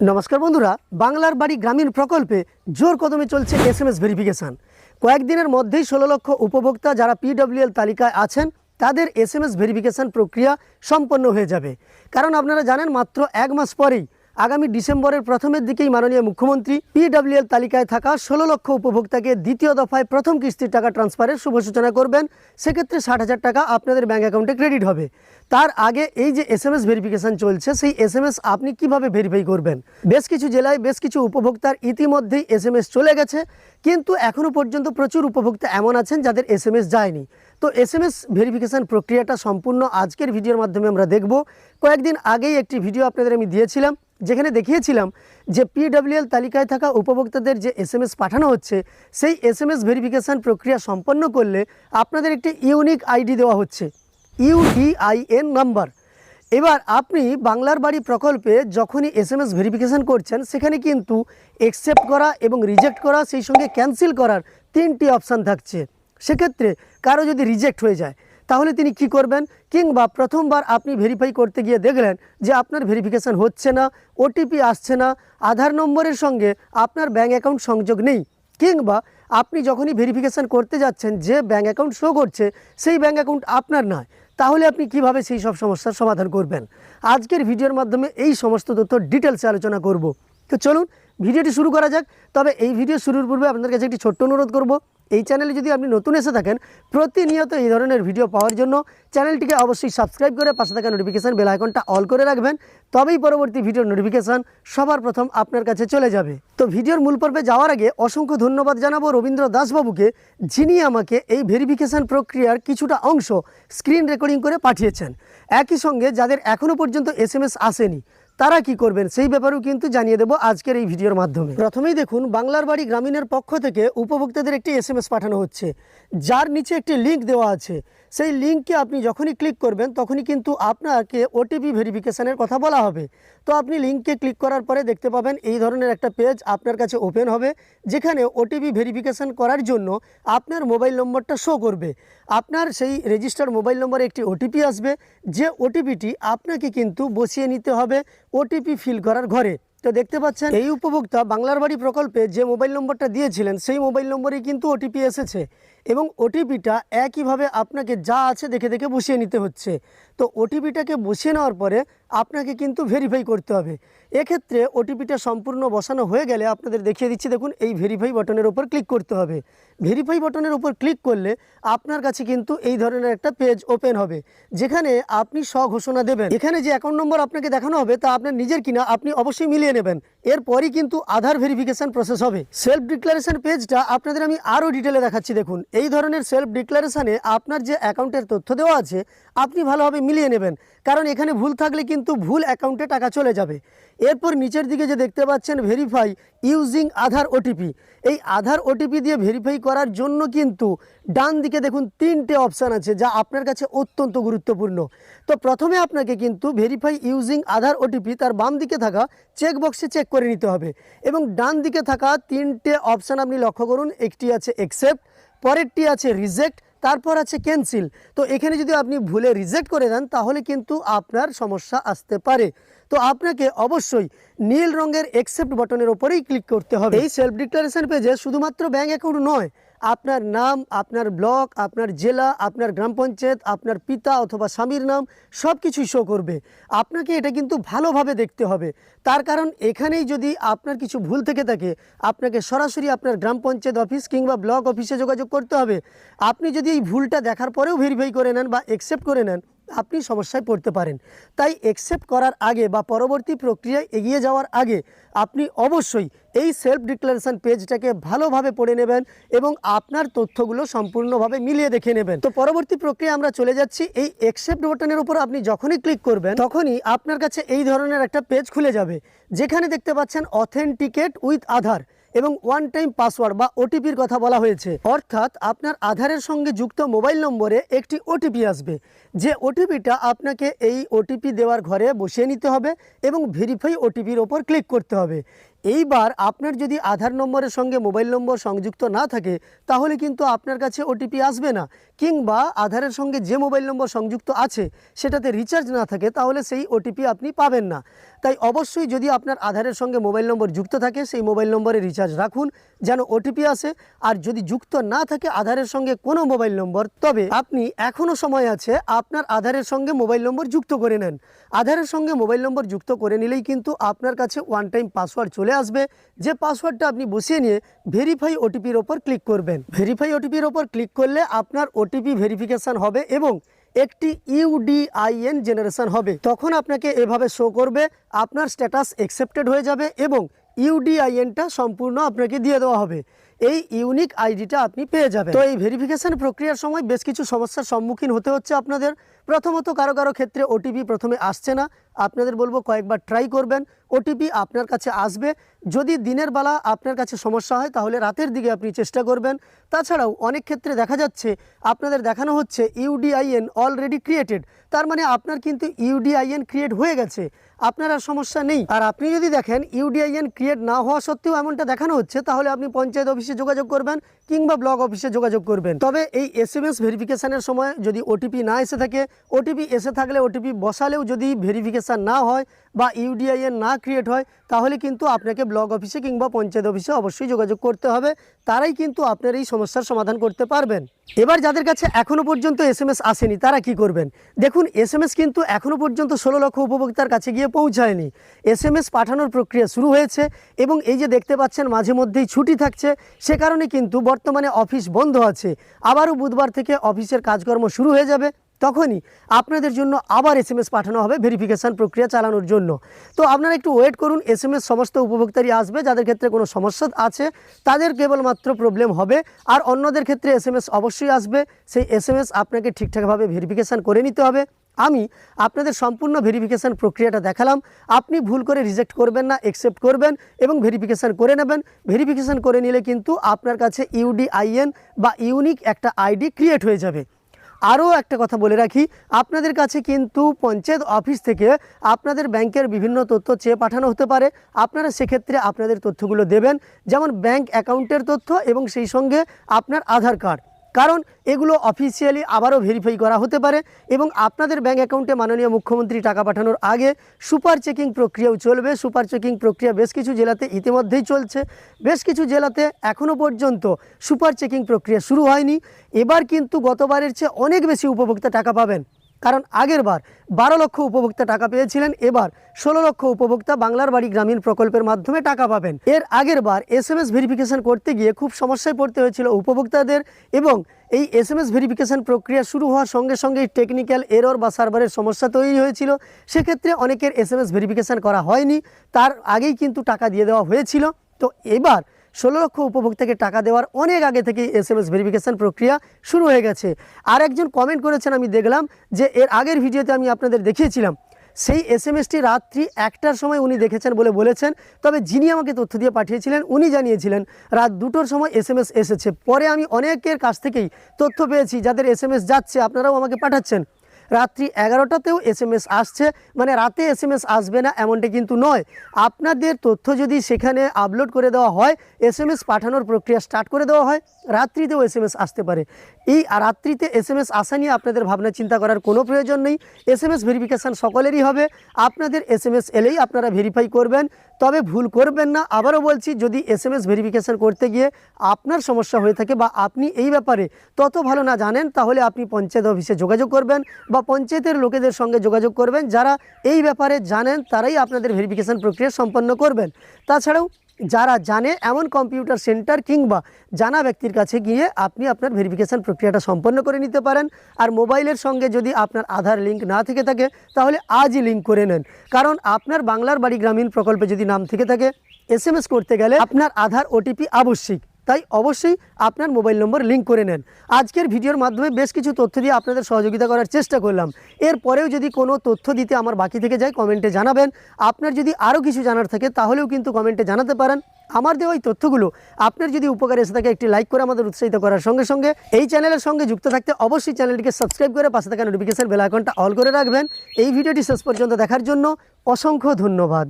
নমস্কার বন্ধুরা, বাংলার বাড়ি গ্রামীণ প্রকল্পে জোর কদমে চলছে এস এম এস ভেরিফিকেশান। কয়েকদিনের মধ্যেই ষোলো লক্ষ উপভোক্তা যারা পিডব্লিউএল তালিকায় আছেন, তাদের এস এম এস ভেরিফিকেশান প্রক্রিয়া সম্পন্ন হয়ে যাবে। কারণ আপনারা জানেন, মাত্র এক মাস পরেই আগামী ডিসেম্বরের প্রথমের দিকেই মাননীয় মুখ্যমন্ত্রী পিডব্লিউএল তালিকায় থাকা ষোলো লক্ষ উপভোক্তাকে দ্বিতীয় দফায় প্রথম কিস্তির টাকা ট্রান্সফারের শুভ সূচনা করবেন। সেক্ষেত্রে ষাট হাজার টাকা আপনাদের ব্যাঙ্ক অ্যাকাউন্টে ক্রেডিট হবে। তার আগে এই যে এস এম এস ভেরিফিকেশান চলছে, সেই এস এম এস আপনি কীভাবে ভেরিফাই করবেন? বেশ কিছু জেলায় বেশ কিছু উপভোক্তার ইতিমধ্যেই এস এম এস চলে গেছে, কিন্তু এখনও পর্যন্ত প্রচুর উপভোক্তা এমন আছেন যাদের এস এম এস যায়নি। তো এস এম এস ভেরিফিকেশান প্রক্রিয়াটা সম্পূর্ণ আজকের ভিডিওর মাধ্যমে আমরা দেখব। কয়েকদিন আগেই একটি ভিডিও আপনাদের আমি দিয়েছিলাম যেখানে দেখিয়েছিলাম যে পিডব্লিউএল তালিকায় থাকা উপভোক্তাদের যে এস পাঠানো হচ্ছে, সেই এস এম প্রক্রিয়া সম্পন্ন করলে আপনাদের একটি ইউনিক আইডি দেওয়া হচ্ছে ইউডিআইএন নাম্বার এবার আপনি বাংলার বাড়ি প্রকল্পে যখনই এস এম এস ভেরিফিকেশান করছেন, সেখানে কিন্তু একসেপ্ট করা এবং রিজেক্ট করা, সেই সঙ্গে ক্যান্সেল করার তিনটি অপশান থাকছে। সেক্ষেত্রে কারও যদি রিজেক্ট হয়ে যায় তাহলে তিনি কি করবেন? কিংবা প্রথমবার আপনি ভেরিফাই করতে গিয়ে দেখলেন যে আপনার ভেরিফিকেশান হচ্ছে না ওটিপি আসছে না, আধার নম্বরের সঙ্গে আপনার ব্যাঙ্ক অ্যাকাউন্ট সংযোগ নেই। কিংবা আপনি যখনই ভেরিফিকেশান করতে যাচ্ছেন, যে ব্যাঙ্ক অ্যাকাউন্ট শো করছে, সেই ব্যাঙ্ক অ্যাকাউন্ট আপনার নয়। তাহলে আপনি কীভাবে সেই সব সমস্যার সমাধান করবেন? আজকের ভিডিওর মাধ্যমে এই সমস্ত তথ্য ডিটেলসে আলোচনা করব। তো চলুন, ভিডিওটি শুরু করা যাক। তবে এই ভিডিও শুরুর পূর্বে আপনাদের কাছে একটি ছোট্ট অনুরোধ করব। এই চ্যানেলে যদি আপনি নতুন এসে থাকেন, প্রতিনিয়ত এই ধরনের ভিডিও পাওয়ার জন্য চ্যানেলটিকে অবশ্যই সাবস্ক্রাইব করে পাশে থাকা নোটিফিকেশান বেল আইকনটা অল করে রাখবেন। তবেই পরবর্তী ভিডিওর নোটিফিকেশান সবার প্রথম আপনার কাছে চলে যাবে। তো ভিডিওর মূল পর্বে যাওয়ার আগে অসংখ্য ধন্যবাদ জানাব রবীন্দ্র দাসবাবুকে যিনি আমাকে এই ভেরিফিকেশান প্রক্রিয়ার কিছুটা অংশ স্ক্রিন রেকর্ডিং করে পাঠিয়েছেন। একই সঙ্গে যাদের এখনও পর্যন্ত এস আসেনি তারা কি করবেন? সেই ব্যাপারেও কিন্তু জানিয়ে দেবো আজকের এই ভিডিওর মাধ্যমে। প্রথমেই দেখুন, বাংলার বাড়ি গ্রামীণের পক্ষ থেকে উপভোক্তাদের একটি এস পাঠানো হচ্ছে। যার নিচে একটি লিঙ্ক দেওয়া আছে। সেই লিঙ্ককে আপনি যখনই ক্লিক করবেন, তখনই কিন্তু আপনাকে ওটিপি ভেরিফিকেশানের কথা বলা হবে। তো আপনি লিঙ্কে ক্লিক করার পরে দেখতে পাবেন, এই ধরনের একটা পেজ আপনার কাছে ওপেন হবে, যেখানে ওটিপি ভেরিফিকেশান করার জন্য আপনার মোবাইল নম্বরটা শো করবে। আপনার সেই রেজিস্টার মোবাইল নম্বরে একটি ওটিপি আসবে, যে ওটিপিটি আপনাকে কিন্তু বসিয়ে নিতে হবে ওটিপি ফিল করার ঘরে। তো দেখতে পাচ্ছেন, এই উপভোক্তা বাংলার বাড়ি প্রকল্পে যে মোবাইল নম্বরটা দিয়েছিলেন, সেই মোবাইল নম্বরেই কিন্তু ওটিপি এসেছে। এবং ওটিপিটা একইভাবে আপনাকে যা আছে দেখে দেখে বসিয়ে নিতে হচ্ছে। তো ওটিপিটাকে বসিয়ে নেওয়ার পরে আপনাকে কিন্তু ভেরিফাই করতে হবে। এক্ষেত্রে ওটিপিটা সম্পূর্ণ বসানো হয়ে গেলে আপনাদের দেখিয়ে দিচ্ছি, দেখুন, এই ভেরিফাই বাটনের উপর ক্লিক করতে হবে। ভেরিফাই বাটনের উপর ক্লিক করলে আপনার কাছে কিন্তু এই ধরনের একটা পেজ ওপেন হবে, যেখানে আপনি স্বঘোষণা দেবেন। এখানে যে অ্যাকাউন্ট নম্বর আপনাকে দেখানো হবে তা আপনার নিজের কিনা, আপনি অবশ্যই মিলিয়ে নেবেন। এরপরই কিন্তু আধার ভেরিফিকেশন প্রসেস হবে। সেলফ ডিক্লারেশান পেজটা আপনাদের আমি আরও ডিটেলে দেখাচ্ছি, দেখুন। এই ধরনের সেলফ ডিক্লারেশানে আপনার যে অ্যাকাউন্টের তথ্য দেওয়া আছে, আপনি ভালোভাবে মিলিয়ে নেবেন। কারণ এখানে ভুল থাকলে কিন্তু ভুল অ্যাকাউন্টে টাকা চলে যাবে। এরপর নিচের দিকে যে দেখতে পাচ্ছেন ভেরিফাই ইউজিং আধার ওটিপি এই আধার ওটিপি দিয়ে ভেরিফাই করার জন্য কিন্তু ডান দিকে দেখুন তিনটে অপশান আছে যা আপনার কাছে অত্যন্ত গুরুত্বপূর্ণ। তো প্রথমে আপনাকে কিন্তু ভেরিফাই ইউজিং আধার ওটিপি তার বাম দিকে থাকা চেক বক্সে চেক করে নিতে হবে এবং ডান দিকে থাকা তিনটে অপশান আপনি লক্ষ্য করুন, একটি আছে একসেপ্ট পরেরটি আছে রিজেক্ট তারপর আছে ক্যান্সেল তো এখানে যদি আপনি ভুলে রিজেক্ট করে দেন, তাহলে কিন্তু আপনার সমস্যা আসতে পারে। তো আপনাকে অবশ্যই নীল রঙের একসেপ্ট বটনের ওপরেই ক্লিক করতে হবে। এই সেলফ ডিক্লারেশন পেজে শুধুমাত্র ব্যাঙ্ক অ্যাকাউন্ট নয় আপনার নাম, আপনার ব্লক, আপনার জেলা, আপনার গ্রাম পঞ্চায়েত, আপনার পিতা অথবা স্বামীর নাম সব কিছুই শো করবে। আপনাকে এটা কিন্তু ভালোভাবে দেখতে হবে। তার কারণ এখানেই যদি আপনার কিছু ভুল থেকে থাকে, আপনাকে সরাসরি আপনার গ্রাম পঞ্চায়েত অফিস কিংবা ব্লক অফিসে যোগাযোগ করতে হবে। আপনি যদি এই ভুলটা দেখার পরেও ভেরিফাই করে নেন বা অ্যাকসেপ্ট করে নেন আপনি সমস্যায় পড়তে পারেন। তাই অ্যাকসেপ্ট করার আগে বা পরবর্তী প্রক্রিয়ায় এগিয়ে যাওয়ার আগে আপনি অবশ্যই এই সেলফ ডিক্লারেশন পেজটাকে ভালোভাবে পড়ে নেবেন এবং আপনার তথ্যগুলো সম্পূর্ণভাবে মিলিয়ে দেখে নেবেন। তো পরবর্তী প্রক্রিয়া আমরা চলে যাচ্ছি। এই অ্যাকসেপ্ট বাটনের উপর আপনি যখনই ক্লিক করবেন, তখনই আপনার কাছে এই ধরনের একটা পেজ খুলে যাবে, যেখানে দেখতে পাচ্ছেন অথেন্টিকেট উইথ আধার এবং ওয়ান টাইম পাসওয়ার্ড বা ওটিপির কথা বলা হয়েছে। অর্থাৎ আপনার আধারের সঙ্গে যুক্ত মোবাইল নম্বরে একটি ওটিপি আসবে, যে ওটিপিটা আপনাকে এই ওটিপি দেওয়ার ঘরে বসিয়ে নিতে হবে এবং ভেরিফাই ওটিপির ওপর ক্লিক করতে হবে। এইবার আপনার যদি আধার নম্বরের সঙ্গে মোবাইল নম্বর সংযুক্ত না থাকে, তাহলে কিন্তু আপনার কাছে ওটিপি আসবে না। কিংবা আধারের সঙ্গে যে মোবাইল নম্বর সংযুক্ত আছে, সেটাতে রিচার্জ না থাকে, তাহলে সেই ওটিপি আপনি পাবেন না। তাই অবশ্যই যদি আপনার আধারের সঙ্গে মোবাইল নম্বর যুক্ত থাকে, সেই মোবাইল নম্বরে রিচার্জ রাখুন, যেন ওটিপি আসে। আর যদি যুক্ত না থাকে আধারের সঙ্গে কোনো মোবাইল নম্বর, তবে আপনি এখনও সময় আছে আপনার আধারের সঙ্গে মোবাইল নম্বর যুক্ত করে নেন। আধারের সঙ্গে মোবাইল নম্বর যুক্ত করে নিলেই কিন্তু আপনার কাছে ওয়ান টাইম পাসওয়ার্ড চলে আসবে। যে পাসওয়ার্ডটা আপনি বসিয়ে নিয়ে ভেরিফাই ওটিপির ওপর ক্লিক করবেন। ভেরিফাই ওটিপির ওপর ক্লিক করলে আপনার ওটিপি ভেরিফিকেশান হবে এবং একটি ইউডিআইএন জেনারেশন হবে। তখন আপনাকে এভাবে শো করবে, আপনার স্ট্যাটাস অ্যাকসেপ্টেড হয়ে যাবে এবং ইউডিআইএনটা সম্পূর্ণ আপনাকে দিয়ে দেওয়া হবে। এই ইউনিক আইডিটা আপনি পেয়ে যাবেন। তো এই ভেরিফিকেশন প্রক্রিয়ার সময় বেশ কিছু সমস্যার সম্মুখীন হতে হচ্ছে আপনাদের। প্রথমত কারও কারও ক্ষেত্রে ওটিপি প্রথমে আসছে না। আপনাদের বলব কয়েকবার ট্রাই করবেন। ওটিপি আপনার কাছে আসবে। যদি দিনের বেলা আপনার কাছে সমস্যা হয়, তাহলে রাতের দিকে আপনি চেষ্টা করবেন। তাছাড়াও অনেক ক্ষেত্রে দেখা যাচ্ছে, আপনাদের দেখানো হচ্ছে ইউডিআইএন অলরেডি ক্রিয়েটেড তার মানে আপনার কিন্তু ইউডিআইএন ক্রিয়েট হয়ে গেছে। আপনার আর সমস্যা নেই। আর আপনি যদি দেখেন ইউডিআইএন ক্রিয়েট না হওয়া সত্ত্বেও এমনটা দেখানো হচ্ছে, তাহলে আপনি পঞ্চায়েত অফিসে যোগাযোগ করবেন কিংবা ব্লক অফিসে যোগাযোগ করবেন। তবে এই এস এম এস ভেরিফিকেশানের সময় যদি ওটিপি না এসে থাকে ওটিপি এসে থাকলে ওটিপি বসালেও যদি ভেরিফিকেশান না হয় বা ইউডিআইএন না ক্রিয়েট হয়, তাহলে কিন্তু আপনাকে ব্লক অফিসে কিংবা পঞ্চায়েত অফিসে অবশ্যই যোগাযোগ করতে হবে। তারাই কিন্তু আপনার এই সমস্যার সমাধান করতে পারবেন। এবার যাদের কাছে এখনও পর্যন্ত এস এম এস আসেনি, তারা কি করবেন? দেখুন এস এম এস কিন্তু এখনও পর্যন্ত ষোলো লক্ষ উপভোক্তার কাছে গিয়ে পৌঁছায়নি। এস এম এস পাঠানোর প্রক্রিয়া শুরু হয়েছে এবং এই যে দেখতে পাচ্ছেন, মাঝে মধ্যেই ছুটি থাকছে, সে কারণে কিন্তু বর্তমানে অফিস বন্ধ আছে। আবারও বুধবার থেকে অফিসের কাজকর্ম শুরু হয়ে যাবে। তখনই আপনাদের জন্য আবার এস এম এস পাঠানো হবে ভেরিফিকেশান প্রক্রিয়া চালানোর জন্য। তো আপনারা একটু ওয়েট করুন এস এম এস সমস্ত উপভোক্তারই আসবে, যাদের ক্ষেত্রে কোনো সমস্যা আছে, তাদের কেবলমাত্র প্রবলেম হবে। আর অন্যদের ক্ষেত্রে এস এম এস অবশ্যই আসবে, সেই এস এম এস আপনাকে ঠিকঠাকভাবে ভেরিফিকেশান করে নিতে হবে। আমি আপনাদের সম্পূর্ণ ভেরিফিকেশান প্রক্রিয়াটা দেখালাম। আপনি ভুল করে রিজেক্ট করবেন না অ্যাকসেপ্ট করবেন এবং ভেরিফিকেশান করে নেবেন। ভেরিফিকেশান করে নিলে কিন্তু আপনার কাছে ইউডিআইএন বা ইউনিক একটা আইডি ক্রিয়েট হয়ে যাবে। আরও একটা কথা বলে রাখি, আপনাদের কাছে কিন্তু পঞ্চায়েত অফিস থেকে আপনাদের ব্যাংকের বিভিন্ন তথ্য চেয়ে পাঠানো হতে পারে। আপনারা সেক্ষেত্রে আপনাদের তথ্যগুলো দেবেন, যেমন ব্যাংক অ্যাকাউন্টের তথ্য এবং সেই সঙ্গে আপনার আধার কার্ড। কারণ এগুলো অফিসিয়ালি আবারও ভেরিফাই করা হতে পারে এবং আপনাদের ব্যাঙ্ক অ্যাকাউন্টে মাননীয় মুখ্যমন্ত্রী টাকা পাঠানোর আগে সুপার চেকিং প্রক্রিয়াও চলবে। সুপার চেকিং প্রক্রিয়া বেশ কিছু জেলাতে ইতিমধ্যেই চলছে। বেশ কিছু জেলাতে এখনও পর্যন্ত সুপার চেকিং প্রক্রিয়া শুরু হয়নি। এবার কিন্তু গতবারের চেয়ে অনেক বেশি উপভোক্তা টাকা পাবেন। কারণ আগের বার বারো লক্ষ উপভোক্তা টাকা পেয়েছিলেন, এবার ষোলো লক্ষ উপভোক্তা বাংলার বাড়ি গ্রামীণ প্রকল্পের মাধ্যমে টাকা পাবেন। এর আগের বার এস এম এস ভেরিফিকেশন করতে গিয়ে খুব সমস্যায় পড়তে হয়েছিল উপভোক্তাদের এবং এই এস এম এস ভেরিফিকেশন প্রক্রিয়া শুরু হওয়ার সঙ্গে সঙ্গে টেকনিক্যাল এরর বা সার্ভারের সমস্যা তৈরি হয়েছিল। সেক্ষেত্রে অনেকের এস এম এস ভেরিফিকেশান করা হয়নি, তার আগেই কিন্তু টাকা দিয়ে দেওয়া হয়েছিল। তো এবার ষোলো লক্ষ উপভোক্তাকে টাকা দেওয়ার অনেক আগে থেকেই এস এম এস ভেরিফিকেশান প্রক্রিয়া শুরু হয়ে গেছে। আর একজন কমেন্ট করেছেন, আমি দেখলাম যে এর আগের ভিডিওতে আমি আপনাদের দেখিয়েছিলাম, সেই এস এম এসটি রাত্রি একটার সময় উনি দেখেছেন বলে বলেছেন। তবে যিনি আমাকে তথ্য দিয়ে পাঠিয়েছিলেন, উনি জানিয়েছিলেন, রাত দুটোর সময় এস এম এস এসেছে। পরে আমি অনেকের কাছ থেকেই তথ্য পেয়েছি, যাদের এস এম এস যাচ্ছে, আপনারাও আমাকে পাঠাচ্ছেন। রাত্রি এগারোটাতেও এস এম এস আসছে। মানে রাতে এস এম এস আসবে না এমনটা কিন্তু নয়। আপনাদের তথ্য যদি সেখানে আপলোড করে দেওয়া হয় এস এম এস পাঠানোর প্রক্রিয়া স্টার্ট করে দেওয়া হয়, রাত্রিতেও এস এম এস আসতে পারে। এই রাত্রিতে এস এম এস আসা নিয়ে আপনাদের ভাবনা চিন্তা করার কোনো প্রয়োজন নেই। এস এম এস ভেরিফিকেশান সকলেরই হবে। আপনাদের এস এম এস এলেই আপনারা ভেরিফাই করবেন। তবে ভুল করবেন না। আবারও বলছি, যদি এস এম এস ভেরিফিকেশান করতে গিয়ে আপনার সমস্যা হয়ে থাকে বা আপনি এই ব্যাপারে তত ভালো না জানেন, তাহলে আপনি পঞ্চায়েত অফিসে যোগাযোগ করবেন বা পঞ্চায়েতের লোকেদের সঙ্গে যোগাযোগ করবেন। যারা এই ব্যাপারে জানেন, তারাই আপনাদের ভেরিফিকেশান প্রক্রিয়া সম্পন্ন করবেন। তাছাড়াও যারা জানে এমন কম্পিউটার সেন্টার কিংবা জানা ব্যক্তির কাছে গিয়ে আপনি আপনার ভেরিফিকেশান প্রক্রিয়াটা সম্পন্ন করে নিতে পারেন। আর মোবাইলের সঙ্গে যদি আপনার আধার লিঙ্ক না থেকে থাকে, তাহলে আজই লিঙ্ক করে নেন। কারণ আপনার বাংলার বাড়ি গ্রামীণ প্রকল্পে যদি নাম থেকে থাকে এস করতে গেলে আপনার আধার ওটিপি আবশ্যিক। তাই অবশ্যই আপনার মোবাইল নম্বর লিঙ্ক করে নেন। আজকের ভিডিওর মাধ্যমে বেশ কিছু তথ্য দিয়ে আপনাদের সহযোগিতা করার চেষ্টা করলাম। এরপরেও যদি কোনো তথ্য দিতে আমার বাকি থেকে যায়, কমেন্টে জানাবেন। আপনার যদি আরও কিছু জানার থাকে, তাহলেও কিন্তু কমেন্টে জানাতে পারেন। আমার দেওয়া এই তথ্যগুলো আপনার যদি উপকার এসে থাকে, একটি লাইক করে আমাদের উৎসাহিত করার সঙ্গে সঙ্গে এই চ্যানেলের সঙ্গে যুক্ত থাকতে অবশ্যই চ্যানেলটিকে সাবস্ক্রাইব করে পাশে থাকা নোটিফিকেশন বেল আইকনটা অল করে রাখবেন। এই ভিডিওটি শেষ পর্যন্ত দেখার জন্য অসংখ্য ধন্যবাদ।